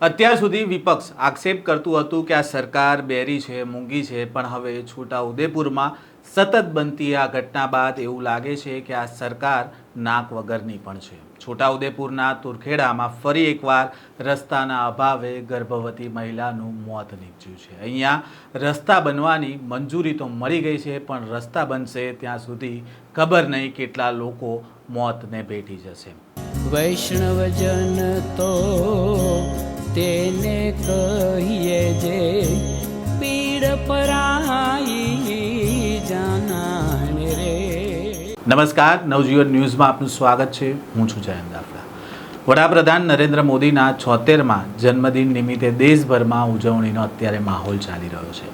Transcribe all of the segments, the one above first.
અત્યાર સુધી વિપક્ષ આક્ષેપ કરતું હતું કે આ સરકાર બેરી છે, મૂંગી છે, પણ હવે છોટા ઉદેપુરમાં સતત બનતી આ ઘટના બાદ એવું લાગે છે કે આ સરકાર નાક વગરની પણ છે. છોટા ઉદેપુરના તુરખેડામાં ફરી એકવાર રસ્તાના અભાવે ગર્ભવતી મહિલાનું મોત નીપજ્યું છે. અહીંયા રસ્તા બનવાની મંજૂરી તો મળી ગઈ છે, પણ રસ્તા બનશે ત્યાં સુધી ખબર નહીં કેટલા લોકો મોતને ભેટી જશે. વૈષ્ણવજન તો તેને કહીએ જે પીડ પરાઈ જાનાને રે. નમસ્કાર, નવજીવન ન્યૂઝમાં આપનું સ્વાગત છે. હું છું જયંત દાફડા વડાપ્રધાન નરેન્દ્ર મોદીના છોતેરમાં જન્મદિન નિમિત્તે દેશભરમાં ઉજવણીનો અત્યારે માહોલ ચાલી રહ્યો છે.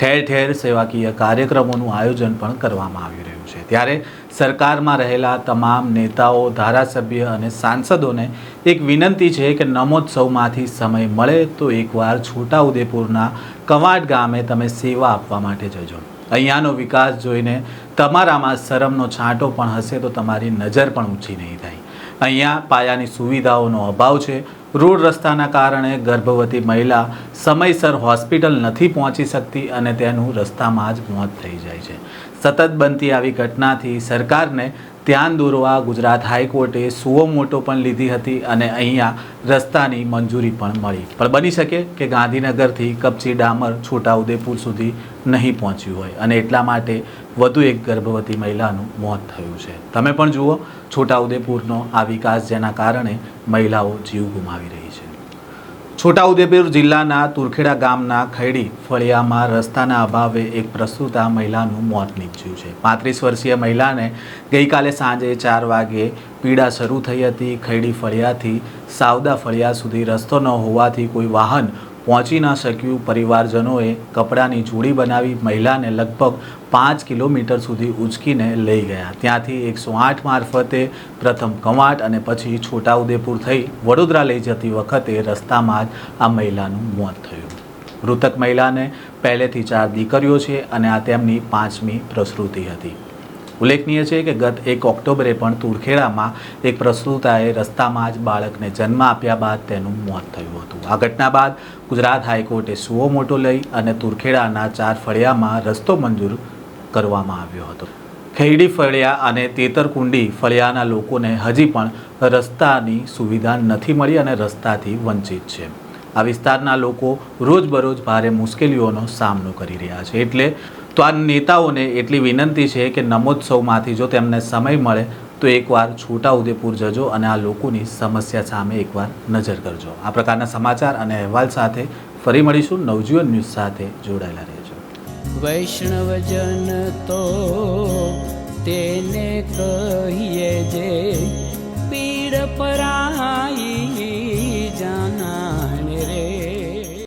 ઠેર ઠેર સેવાકીય કાર્યક્રમોનું આયોજન પણ કરવામાં આવી રહ્યું છે. ત્યારે સરકારમાં રહેલા તમામ નેતાઓ, ધારાસભ્ય અને સાંસદોને એક વિનંતી છે કે નમોત્સવમાંથી સમય મળે તો એકવાર છોટાઉદેપુરના કવાડ ગામે તમે સેવા આપવા માટે જજો. અહીંયાનો વિકાસ જોઈને તમારામાં શરમનો છાંટો પણ હશે તો તમારી નજર પણ ઊંચી નહીં થાય. અહીંયા પાયાની સુવિધાઓનો અભાવ છે. રોડ રસ્તાના કારણે ગર્ભવતી મહિલા સમયસર હોસ્પિટલ નથી પહોંચી શકતી અને તેનું રસ્તામાં જ મોત થઈ જાય છે. સતત બનતી આવી ઘટનાથી સરકારને ધ્યાન દોરવા ગુજરાત હાઈકોર્ટે સુઓ મોટો પણ લીધી હતી અને અહીંયા રસ્તાની મંજૂરી પણ મળી. પણ બની શકે કે ગાંધીનગરથી કપચી ડામર છોટાઉદેપુર સુધી નહીં પહોંચ્યું હોય અને એટલા માટે વધુ એક ગર્ભવતી મહિલાનું મોત થયું છે. તમે પણ જુઓ, છોટાઉદેપુરનો આ વિકાસ જેના કારણે મહિલાઓ જીવ ગુમાવી રહી છે. છોટાઉદેપુર જિલ્લાના તુરખેડા ગામના ખૈડી ફળિયામાં રસ્તાના અભાવે એક પ્રસૂતા મહિલાનું મોત નીપજ્યું છે. પાંત્રીસ વર્ષીય મહિલાને ગઈકાલે સાંજે ચાર વાગે પીડા શરૂ થઈ હતી. ખૈડી ફળિયાથી સાવદા ફળિયા સુધી રસ્તો ન હોવાથી કોઈ વાહન પહોંચી ન શક્યું. પરિવારજનોએ કપડાની જોડી બનાવી મહિલાને લગભગ પાંચ કિલોમીટર સુધી ઉંચકીને લઈ ગયા. ત્યાંથી એકસો આઠ મારફતે પ્રથમ કવાંટ અને પછી છોટાઉદેપુર થઈ વડોદરા લઈ જતી વખતે રસ્તામાં જ આ મહિલાનું મોત થયું. મૃતક મહિલાને પહેલેથી ચાર દીકરીઓ છે અને આ તેમની પાંચમી પ્રસૃતિ હતી. ઉલ્લેખનીય છે કે ગત એક ઓક્ટોબરે પણ તુરખેડામાં એક પ્રસૂતાએ રસ્તામાં જ બાળકને જન્મ આપ્યા બાદ તેનું મોત થયું હતું. આ ઘટના બાદ ગુજરાત હાઈકોર્ટે સુઓ મોટો લઈ અને તુરખેડાના ચાર ફળિયામાં રસ્તો મંજૂર કરવામાં આવ્યો હતો. ખૈડી ફળિયા અને તેતરકુંડી ફળિયાના લોકોને હજી પણ રસ્તાની સુવિધા નથી મળી અને રસ્તાથી વંચિત છે. આ વિસ્તારના લોકો રોજબરોજ ભારે મુશ્કેલીઓનો સામનો કરી રહ્યા છે. એટલે તો આ નેતાઓને એટલી વિનંતી છે કે નમોત્સવમાંથી જો તેમને સમય મળે, તો એકવાર છોટાઉદેપુર જજો અને આ લોકોની સમસ્યા સામે એકવાર નજર કરજો. આ પ્રકારના સમાચાર અને અહેવાલ સાથે ફરી મળીશું. નવજીવન ન્યૂઝ સાથે જોડાયેલા રહેજો. વૈષ્ણવજન તો તેને કહીએ જે